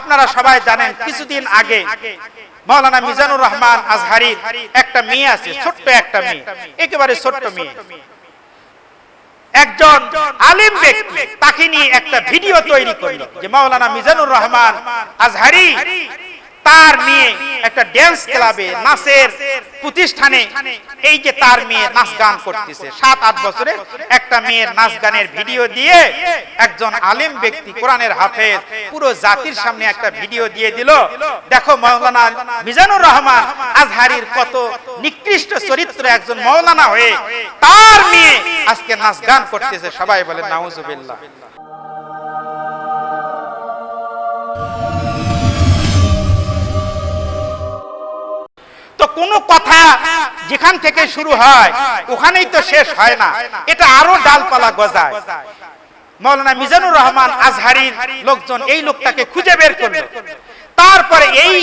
আপনারা সবাই জানেন, কিছুদিন আগে মৌলানা মিজানুর রহমান আজহারির একটা মেয়ে আছে, ছোট্ট একটা মেয়ে, একেবারে ছোট্ট মেয়ে। একজন আলিম ব্যক্তি, তাকে নিয়ে একটা ভিডিও তৈরি করল যে মাওলানা মিজানুর রহমান আজহারি তার মেয়ে একটা ড্যান্স ক্লাবে নাচের প্রতিষ্ঠানে এই যে তার মেয়ে নাচ গান করতেছে। সাত আট বছরের একটা মেয়ের নাচ গানের ভিডিও দিয়ে একজন আলিম ব্যক্তি কোরআনের হাফেজ পুরো জাতির সামনে একটা ভিডিও দিয়ে দিল। দেখো মাওলানা মিজানুর রহমান আজহারির কত নিকৃষ্ট চরিত্র একজন মৌলানা হয়ে তার মেয়ে আজকে নাচ গান করতেছে। সবাই বলে নাউজুবিল্লাহ। কোনো কথা যেখান থেকে শুরু হয়, ওখানেই তো শেষ হয় না। এটা আরও ডালপালা গজায়। মৌলানা মিজানুর রহমান আজহারির লোকজন এই লোকটাকে খুঁজে বের করবে তারপরে এই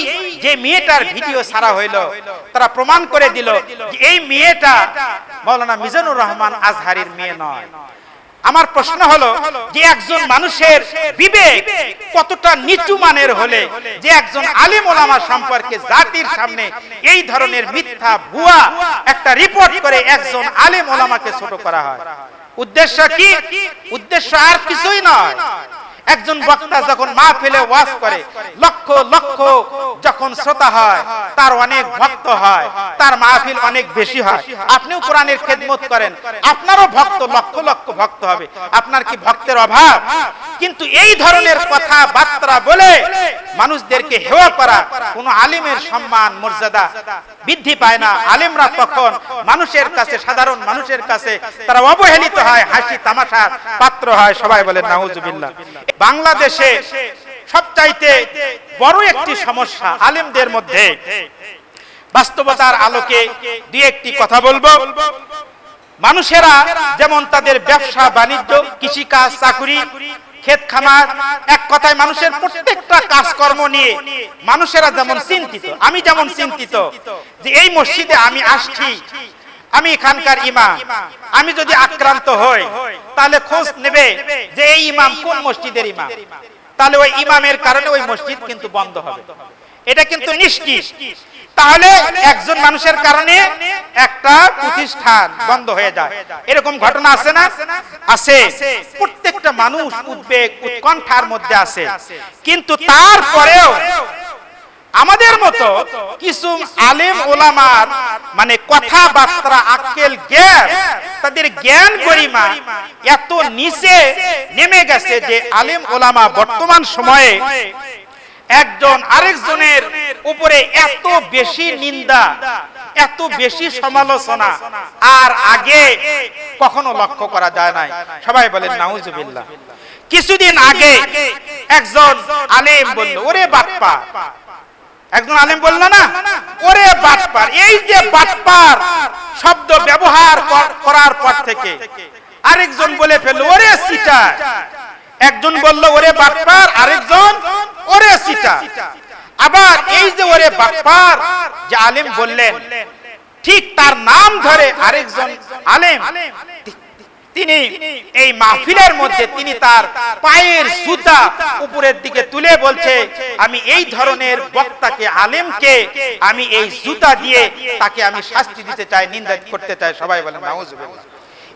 যে মেয়েটার ভিডিও ছাড়া হইল, তারা প্রমাণ করে দিল এই মেয়েটা মৌলানা মিজানুর রহমান আজহারির মেয়ে নয়। আমার প্রশ্ন হলো যে একজন মানুষের বিবেক কতটা নিচু মানের হলে যে একজন আলিম ওলামা সম্পর্কে জাতির সামনে এই ধরনের মিথ্যা ভুয়া একটা রিপোর্ট করে একজন আলিম ওলামাকে ছোট করা হয়। উদ্দেশ্য কি? উদ্দেশ্য আর কিছুই নয়। একজন বক্তা যখন মা ফেলে ওয়াজ করে, লক্ষ লক্ষ যখন শ্রোতা হয়, তার অনেক ভক্ত হয়, তার মাহফিল অনেক বেশি হয়। আপনিও কোরআনের খেদমত করেন, আপনারও ভক্ত লক্ষ লক্ষ ভক্ত হবে। আপনার কি ভক্তের অভাব? কিন্তু এই ধরনের কথা বার্তা বলে মানুষদেরকে হেওয়া করা, কোন আলিমের সম্মান, মর্যাদা বৃদ্ধি পায় না। আলিমরা তখন মানুষের কাছে, সাধারণ মানুষের কাছে তারা অবহেলিত হয়, হাসি তামাশার পাত্র হয়, সবাই বলে নাউজুবিল্লাহ বাংলাদেশে সবচাইতে বড় একটি সমস্যা আলিমদের মধ্যে। বাস্তবতার আলোকে দুই একটি কথা বলব। মানুষেরা যেমন তাদের ব্যবসা, বাণিজ্য, কৃষিকাজ, চাকুরি ক্ষেত খামার, এক কথায় মানুষের প্রত্যেকটা কাজকর্ম নিয়ে মানুষেরা যেমন চিন্তিত, আমি যেমন চিন্তিত যে এই মসজিদে আমি আসছি, আমি এখানকার ইমাম, আমি যদি আক্রান্ত হই, তাহলে খোঁজ নেবে যে এই ইমাম কোন মসজিদের ইমাম। তাহলে ওই ইমামের কারণে ওই মসজিদ কিন্তু বন্ধ হবে। এটা কিন্তু নিশ্চিত তাহলে একজন মানুষের কারণে একটা প্রতিষ্ঠান বন্ধ হয়ে যায়। এরকম ঘটনা আছে না? আছে। প্রত্যেকটা মানুষ উদ্বেগ, উৎকণ্ঠার মধ্যে আছে। কিন্তু তারপরেও আমাদের মতো কিছু আলেম ওলামার মানে কথাবার্তা আক্কেল জ্ঞান, তাদের জ্ঞান গরিমা এত নিচে নেমে গেছে যে আলেম ওলামা বর্তমান সময়ে একজন আরেকজনের উপরে এত বেশি নিন্দা, এত বেশি সমালোচনা, আর আগে কখনো লক্ষ্য করা যায় নাই। সবাই বলেন, নাউজুবিল্লাহ। কিছুদিন আগে একজন আলেম বলল, ওরে বাপ্পা একজন আলেম বলল, না, ওরে বাটপার। এই যে বাটপার শব্দ ব্যবহার করার পর থেকে আরেকজন বলে ফেলল, ওরে সিটা একজন বলল, ওরে বাটপার। আরেকজন, ওরে সিটা আবার এই যে ওরে বাটপার যে আলেম বললেন, ঠিক তার নাম ধরে আরেকজন আলেম, তিনি এই মাহফিলের মধ্যে তিনি তার পায়ের সুতা উপরের দিকে তুলে বলছে, আমি এই ধরনের বক্তাকে, আলেমকে আমি এই জুতা দিয়ে তাকে আমি শাস্তি দিতে চাই, নিন্দা করতে চাই। সবাই বলেন, নাউজুবিল্লাহ।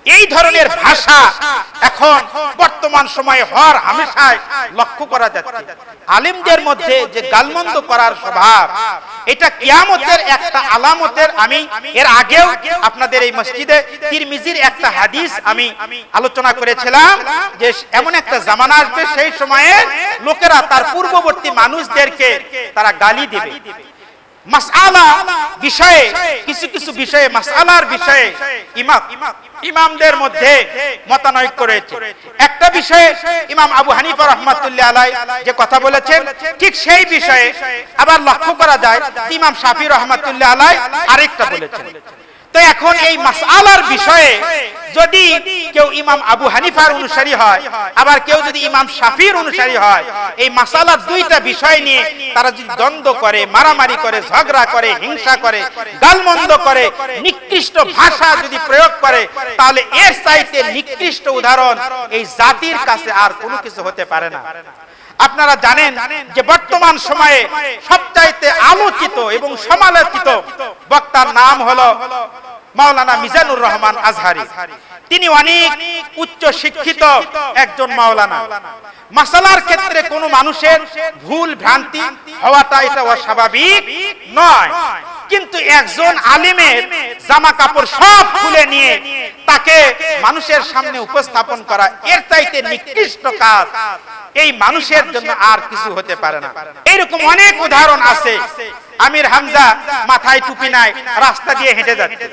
এই ধরনের ভাষা এখন বর্তমান সময়ে হর হামেশায় লক্ষ্য করা যাচ্ছে। আলিমদের মধ্যে যে গালমন্দ করার স্বভাব এটা কিয়ামতের একটা আলামতের আমি এর আগেও আপনাদের এই মসজিদে তিরমিজির একটা হাদিস আমি আলোচনা করেছিলাম যে এমন একটা জামানা আসবে সেই সময়ে লোকেরা তার পূর্ববর্তী মানুষদেরকে তারা গালি দেবে। মাসআলা বিষয়ে, কিছু কিছু বিষয়ে, মাসআলার বিষয়ে ইমাম, ইমামদের মধ্যে মতানৈক্য রয়েছে। একটা বিষয়ে ইমাম আবু হানিফা রহমাতুল্লাহ আলাই যে কথা বলেছেন, ঠিক সেই বিষয়ে আবার লক্ষ্য করা যায়, ইমাম শাফি রহমাতুল্লাহ আলাই আরেকটা বলেছেন। তো এখন এই মাসআলার বিষয়ে যদি কেউ ইমাম আবু হানিফার অনুসারী হয়, আবার কেউ যদি ইমাম শাফির অনুসারী হয়, এই মাসালার দুইটা বিষয় নিয়ে তারা যদি দ্বন্দ্ব করে, মারামারি করে, ঝগড়া করে, হিংসা করে, গালমন্দ করে, নিকৃষ্ট ভাষা যদি প্রয়োগ করে, তাহলে এর চাইতে নিকৃষ্ট উদাহরণ এই জাতির কাছে আর কোনো কিছু হতে পারে না। আপনারা জানেন যে বর্তমান সময়ে সবচাইতে আলোচিত এবং সমালোচিত বক্তার নাম হলো মাওলানা মিজানুর রহমান আজহারি। তিনি অনেক উচ্চ শিক্ষিত একজন মাওলানা। মাসালার ক্ষেত্রে কোনো মানুষের ভুল ভ্রান্তি হওয়াটা এটা অস্বাভাবিক নয়। কিন্তু একজন আলিমের জামা কাপড় সব খুলে নিয়ে তাকে মানুষের সামনে উপস্থাপন করা এর চাইতে নিকৃষ্ট কাজ। এই মানুষের জন্য আর কিছু হতে পারে না। এরকম অনেক উদাহরণ আছে। আমির হামজা মাথায় টুপি নাই রাস্তা দিয়ে হেঁটে যাচ্ছে।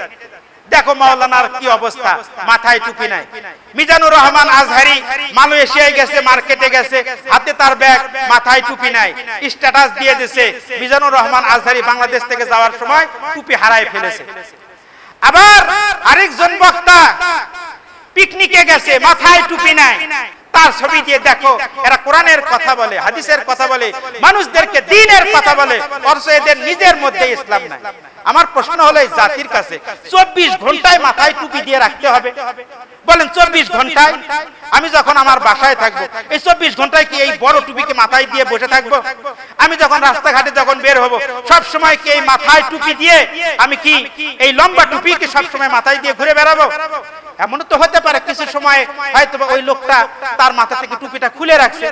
দেখো মাওলানার কি অবস্থা মাথায় টুপি নাই। মিজানুর রহমান আজহারি মালয়েশিয়ায় গেছে মার্কেটে গেছে হাতে তার ব্যাগ মাথায় টুপি নাই। স্ট্যাটাস দিয়ে দিছে মিজানুর রহমান আজহারি বাংলাদেশ থেকে যাওয়ার সময় টুপি হারায় ফেলেছে। আবার আরেকজন বক্তা পিকনিকে গেছে, মাথায় টুপি নাই। তার ছবি দিয়ে দেখো, এরা কোরআনের কথা বলে, হাদিসের কথা বলে, মানুষদেরকে দিনের কথা বলে, অথচ এদের নিজের মধ্যে ইসলাম নাই। আমার প্রশ্ন হলো, এই জাতির কাছে চব্বিশ ঘন্টায় মাথায় টুপি দিয়ে রাখতে হবে? বলেন, চব্বিশ ঘন্টায়? আমি যখন আমার বাসায় থাকব, এই চব্বিশ ঘন্টায় কি এই বড় টুপিকে মাথায় দিয়ে বসে থাকব? আমি যখন রাস্তাঘাটে যখন বের হব সব সময় কি এই মাথায় টুপি দিয়ে আমি কি এই লম্বা টুপি কি সব সময় মাথায় দিয়ে ঘুরে বেড়াবো? এমন তো হতে পারে কিছু সময় হয়তো ওই লোকটা তার মাথা থেকে টুপিটা খুলে রাখছে।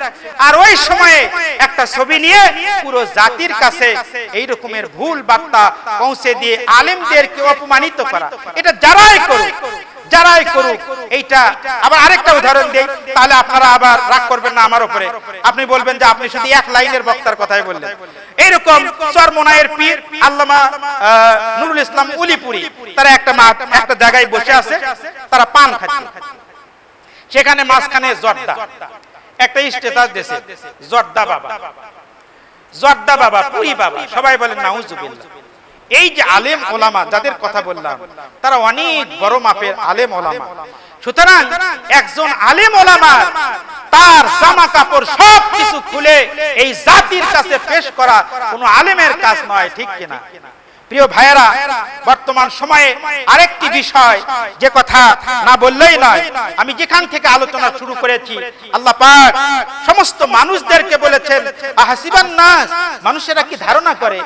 আর ওই সময়ে একটা ছবি নিয়ে পুরো জাতির কাছে এই রকমের ভুল বার্তা পৌঁছে দিয়ে আলেমদেরকে অপমানিত করা। এটা যারাই করুক যারাই করুক, এইটা আবার আরেকটা উদাহরণ দেই, তাহলে আপনারা আবার রাগ করবেন না আমার উপরে। আপনি বলবেন যে আপনি শুধু এক লাইনের বক্তার কথাই বললেন। এইরকম চরমোনায়ের পীর আল্লামা নুরুল ইসলাম উলিপুরি, তারা একটা মাঠ একটা জায়গায় বসে আছে, তারা পান খাচ্ছে। সেখানে মাঝখানে জর্দা। একটা স্টেটাস দিয়েছে, জর্দা বাবা। জর্দা বাবা, পুরি বাবা, সবাই বলেন, নাউজুবিল্লাহ। এই যে আলেম ওলামা, যাদের কথা বললাম, তারা অনেক বড় মাপের আলেম ওলামা। সুতরাং একজন আলেম ওলামা, তার জামা কাপড় খুলে এই জাতির কাছে পেশ করা কোনো আলেমের কাজ নয়, ঠিক কিনা? প্রিয় ভাইয়েরা, বর্তমান সময়ে আরেকটি বিষয়, যে কথা না বললেই নয়, আমি যেখান থেকে আলোচনা শুরু করেছি, আল্লাহ পাক সমস্ত মানুষদেরকে বলেছেন, আহাসিবান নাস, মানুষেরা কি ধারণা করে?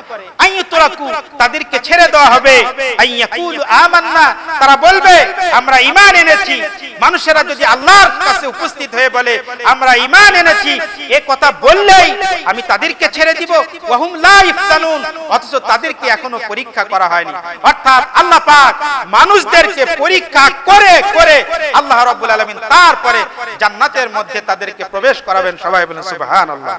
আইয়ুতরাকু তাদেরকে ছেড়ে দেওয়া হবে। আইয়াকুলু আমান্না, তারা বলবে, আমরা ঈমান এনেছি। মানুষেরা যদি আল্লাহর কাছে উপস্থিত হয়ে বলে, আমরা ঈমান এনেছি, এ কথা বললেই আমি তাদেরকে ছেড়ে দিব। ওয়াহুম লা ইফতানুন, অথচ তাদেরকে এখনও পরীক্ষা করা হয়নি। অর্থাৎ আল্লাহ পাক মানুষদেরকে পরীক্ষা করে করে আল্লাহ রাব্বুল আলামিন তারপরে জান্নাতের মধ্যে তাদেরকে প্রবেশ করাবেন। সবাই বলেন সুবহানাল্লাহ।